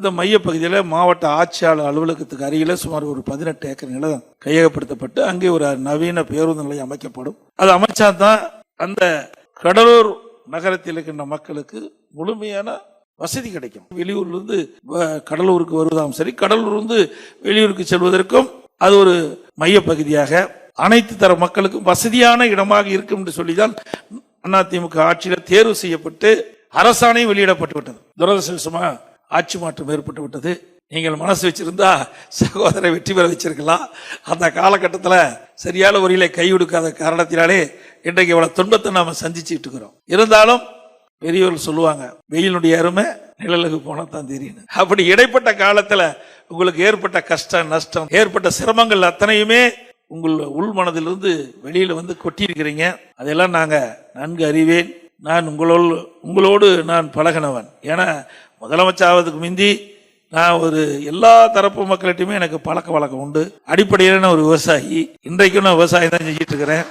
அந்த மையப்பகுதியில் மாவட்ட ஆட்சியாளர் அலுவலகத்துக்கு அருகில் சுமார் ஒரு பதினெட்டு ஏக்கர் நிலம் கையகப்படுத்தப்பட்டு அங்கே ஒரு நவீன பேருந்து நிலையம் அமைக்கப்படும். அது அமைச்சா தான் அந்த கடலூர் நகரத்தில் இருக்கின்ற மக்களுக்கு முழுமையான வசதி கிடைக்கும். வெளியூர்லேருந்து கடலூருக்கு வருவதாகவும் சரி கடலூர்லேருந்து வெளியூருக்கு செல்வதற்கும் அது ஒரு மையப்பகுதியாக அனைத்து தர மக்களுக்கும் வசதியான இடமாக இருக்கும் என்று சொல்லிதான் அதிமுக ஆட்சியில் தேர்வு செய்யப்பட்டு அரசாணையும் வெளியிடப்பட்டு விட்டது. துரதிருஷ்டமா ஆட்சி மாற்றம் ஏற்பட்டு விட்டது. நீங்கள் மனசு வச்சிருந்தா சகோதரை வெற்றி பெற வச்சிருக்கலாம். அந்த காலகட்டத்தில் சரியான முறையில் கை கொடுக்காத காரணத்தினாலே இன்றைக்கு இவ்வளோ துன்பத்தை நாம் சந்திச்சுட்டு இருக்கிறோம். இருந்தாலும் பெரியவர்கள் சொல்லுவாங்க வெயிலுடைய அருமை நிழலுக்கு போனால் தான் தெரியும் அப்படி இடைப்பட்ட காலத்தில் உங்களுக்கு ஏற்பட்ட கஷ்டம் நஷ்டம் ஏற்பட்ட சிரமங்கள் அத்தனையுமே உங்கள் உள் மனதிலிருந்து வெளியில் வந்து கொட்டியிருக்கிறீங்க. அதெல்லாம் நாங்கள் நன்கு அறிவேன். நான் உங்களோடு உங்களோடு நான் பழகினவன். ஏன்னா முதலமைச்சராவதுக்கு முந்தி நான் ஒரு எல்லா தரப்பு மக்கள்கிட்டையுமே எனக்கு பழக்க வழக்கம் உண்டு. அடிப்படையிலான ஒரு விவசாயி. இன்றைக்கும் நான் விவசாயம் தான் செஞ்சிட்டு இருக்கிறேன்.